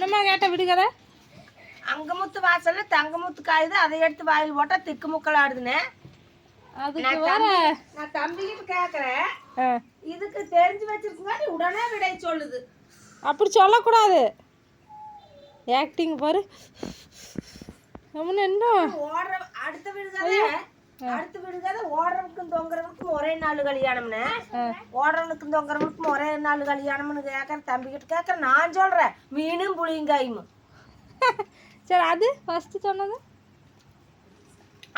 என்னம்மா கேட்ட விடுகதை? அங்கமுத்து வாசல்ல தங்கமுத்து காயுது அதை எடுத்து வாயில் போட்டா திக்கு முக்கள் ஆடுதுன்னு அதுக்கு வேற நான் தம்பிக்கிட்ட கேக்குறேன். இதுக்கு தெரிஞ்சு வச்சிருக்குங்க நீ உடனே விடை சொல்லுது. அப்படி சொல்லக்கூடாது. ஆக்டிங் பாரு. என்ன? ஓடுற அடுத்த விடுகாத அடுத்த விடுகாத ஓடுறவனுக்கும் தொங்குறவனுக்கும் ஒரே நாள் கல்யாணம்னு ஓடுறவனுக்கும் தொங்குறவனுக்கும் ஒரே நாள் கல்யாணம்னு கேட்கற தம்பி கிட்ட கேட்கற நான் சொல்றேன். மீனும் புளியங்காயும் சரி அது ஃபர்ஸ்ட் சொன்னது.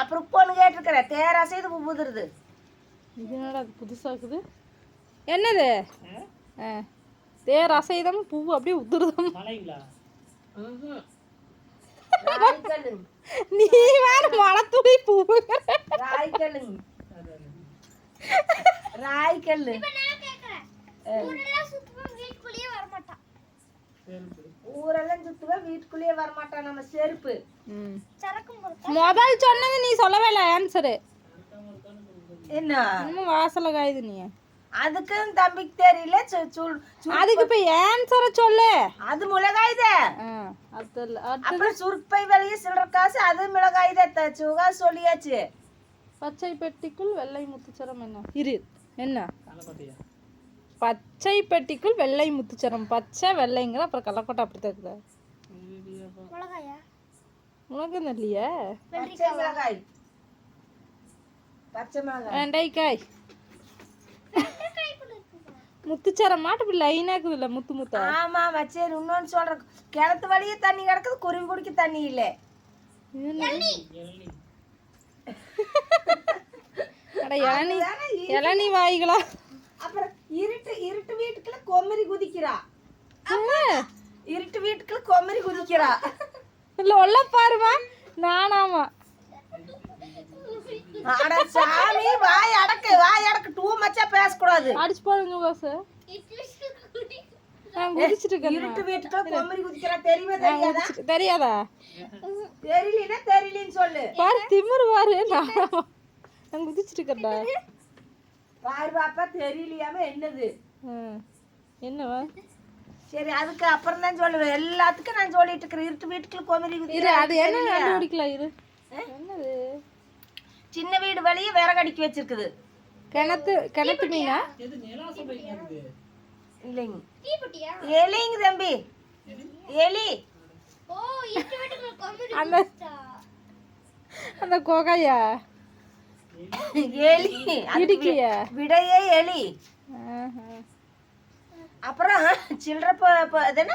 அப்புறம் பொண்ணு கேட்டிருக்கிற. தேராசை இது புதுருது இது என்னடா அது புதுசாக இருக்குது? என்னது? தேர் அசைதம் பூ அப்படியே உதிருதம் ராய்கல்லுங்க நீ வேற மலத்துளி பூ ராய்கல்லுங்க ராய்கல்லு ஊரெல்லாம் சுத்துவேன் வீட்டுக்குள்ளேயே வரமாட்டான். நம்ம செருப்பு. ம். முதல் சொன்னது நீ சொல்லவே இல்லை ஆன்சரு என்ன? இன்னும் வாசல காயுது நீ. அதுக்கும் தம்பிக்கு தெரியல அதுக்கு இப்போ ஆன்சரை சொல்லு அது மிளகாய்தே. ஆ அது இல்ல. அடுத்து அப்புறம் சுருப்பை வெளியே சில்லற காசு அது மிளகாய்தே சுகா சொல்லியாச்சு. பச்சை பெட்டிக்குள் வெள்ளை முத்துச்சரம் என்ன? இரு என்ன? பச்சை பெட்டிக்குள் வெள்ளை முத்துச்சரம் பச்சை வெள்ளைங்கிற அப்புறம் கள்ளக்கோட்டை அப்படி இருக்குது. உனக்கு என்ன இல்லையா பச்சை மிளகாய். பச்சை மிளகாய். முத்துச்சரம் மாட்டு இப்படி லைனாக இருக்குது இல்லை முத்து முத்தா? ஆமா சரி இன்னொன்னு சொல்றேன். கிணத்து வழியே தண்ணி கிடக்குது குருவி குடிக்க தண்ணி இல்ல. அட இளநீ இளநீ வாய்களா? அப்புறம் இருட்டு இருட்டு வீட்டுக்குள்ள கொம்மரி குதிக்கிறா. இருட்டு வீட்டுக்குள்ள கொம்மரி குதிக்கிறா. இல்ல உள்ள பாருமா. நானாமா. அட சாமி வாய் அடக்கு வாய் அடக்கு. மச்சா பேசக்கூடாது. அடிச்சு பாருங்க பாஸ் இருட்டு வீட்டுக்குள்ள கொம்மரி குதிக்கிறா தெரியுமா தெரியாதா? தெரியாதா? தெரியலன்னா தெரியலன்னு சொல்லு. பாரு திமிரு பாரு நான் குதிச்சிட்டு பாரு பாப்பா தெரியலையாம என்னது. என்னவா? சரி அதுக்கு அப்புறம் தான் சொல்லுவேன் எல்லாத்துக்கும் நான் சொல்லிட்டு இருக்கிறேன். இருட்டு வீட்டுக்குள்ள கொமரி இரு குதிக்கிறா அது என்ன கண்டுபிடிக்கலாம் இரு. என்னது? சின்ன வீடு வழியே விறகடிக்கி வச்சிருக்குது. கிணத்து கிணத்து மீனா? இல்லைங்க. எலிங்க தம்பி. எலி? அந்த அந்த கோகையா? எலி. இடிக்கையா விடையே எலி. அப்புறம் சில்லற என்ன?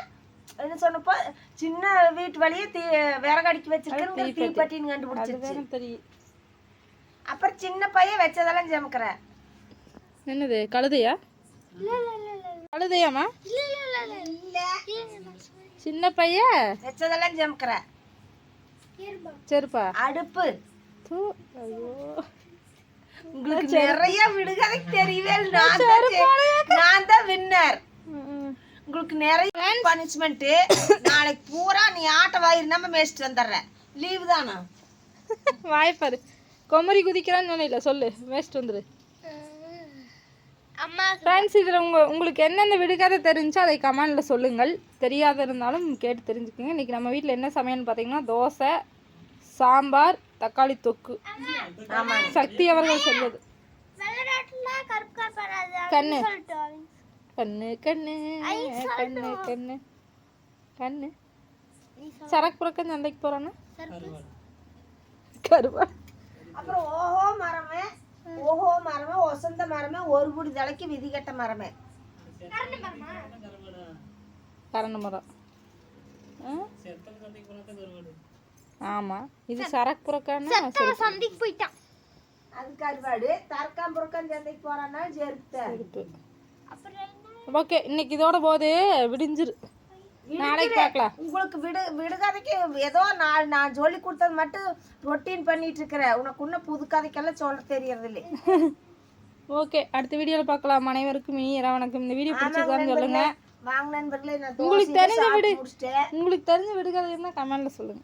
என்ன சொன்னப்போ சின்ன வீட்டு வழியே தீ விறகடிக்கி வச்சிருக்கிறது தீப்பட்டின்னு கண்டுபிடிச்சிருச்சு. அப்புறம் சின்ன பையன் வச்சதெல்லாம் ஜமக்கிற. என்னது கழுதையா? கழுதையாமா சின்ன பையன் வச்சதெல்லாம் ஜமக்கிற. செருப்பா? அடுப்பு. தூ, ஐயோ. உங்களுக்கு நிறைய விடுகதை தெரியவே இல்லை. நான் தான் ஜெ- நான் தான் வின்னர். உங்களுக்கு நிறைய பனிஷ்மெண்ட் நாளைக்கு பூரா நீ ஆட்ட வாயிரு நம்ம மேய்ச்சிட்டு வந்துடுற லீவு தானா? வாய்ப்பாரு கொமரி குதிக்கிறான்னு சொன்ன சொல்லு. வேஸ்ட் வந்துரு. ஃப்ரெண்ட்ஸ் இதில் உங்க உங்களுக்கு என்னென்ன விடுகதை தெரிஞ்சோ அதை கமெண்டில் சொல்லுங்கள். தெரியாத இருந்தாலும் கேட்டு தெரிஞ்சுக்கோங்க. இன்றைக்கி நம்ம வீட்டில் என்ன சமையல்னு பார்த்தீங்கன்னா தோசை சாம்பார் தக்காளி தொக்கு. சக்தி அவர்கள் சொல்லுது கண்ணு. கண்ணு கண்ணு கண்ணு கண்ணு. கண்ணு. சரக்கு புறக்க சந்தைக்கு போகிறான்னா கருவா. அப்புறம் ஓஹோ மரமே ஓஹோ மரமே மரமே ஒரு புடி தலைக்கு விதிகட்ட மரமே. கரண்ட் மரம்? ஆ? ஆமா. இது சரக்கு புறக்கான்னா சந்தைக்கு போயிட்டான். அது கருவாடு. தற்காம் புறக்கான் சந்தைக்கு போறான்னா செருப்பு. ஓகே இன்னைக்கு இதோட போது விடிஞ்சிரு. நாளைக்கு பார்க்கலாம். உங்களுக்கு விடு விடுகதைக்கு ஏதோ நான் நான் சொல்லி கொடுத்தது மட்டும் ரொட்டீன் பண்ணிட்டு இருக்கிறேன் உனக்கு இன்னும் புது கதைக்கெல்லாம் சொல்ல தெரியறது இல்லை ஓகே அடுத்த வீடியோவில் பார்க்கலாம். அனைவருக்கும் இனி வணக்கம். இந்த வீடியோ பிடிச்சிருக்கான்னு சொல்லுங்க. வாங்க நண்பர்களே. நான் உங்களுக்கு தெரிஞ்ச விடு உங்களுக்கு தெரிஞ்ச விடுகதை இருந்தால் கமெண்ட்ல சொல்லுங்க.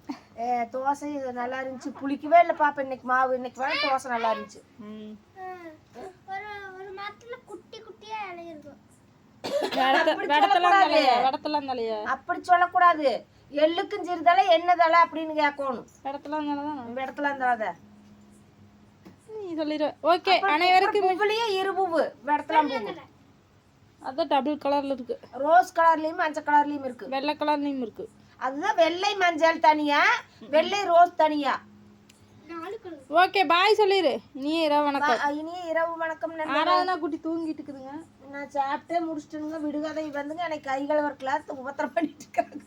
தோசை இது நல்லா இருந்துச்சு. புளிக்கவே இல்லை பாப்பா இன்னைக்கு மாவு. இன்னைக்கு வேணா தோசை நல்லா இருந்துச்சு. ம். வெடத்த வெடத்தெல்லாம் தலையா? வெடத்தெல்லாம் தலையா? அப்படி சொல்லக்கூடாது. எள்ளுக்கும் சிறுதலை என்ன தலை அப்படின்னு கேட்கணும். வெடத்தெல்லாம் தலை தான் இந்த இடத்துல இருந்தாத நீ சொல்லிடு ஓகே அனைவருக்கும் பூவுலயே இரு பூவு வெடத்தலாம் பூவு அதான் டபுள் கலர்ல இருக்கு. ரோஸ் கலர்லயும் மஞ்சள் கலர்லயும் இருக்கு. வெள்ளை கலர்லயும் இருக்கு. அதுதான் வெள்ளை மஞ்சள் தனியா வெள்ளை ரோஸ் தனியா. ஓகே பாய் சொல்லிடு நீ இரவு வணக்கம். இனிய இரவு வணக்கம். ஆராதனா குட்டி தூங்கிட்டு இருக்குதுங்க. நான் சாப்பிட்டே முடிச்சிட்டுங்க விடுகதை வந்துங்க. எனக்கு கைகள் ஒரு கிளாஸ் உபத்திரம் பண்ணிட்டு இருக்காங்க.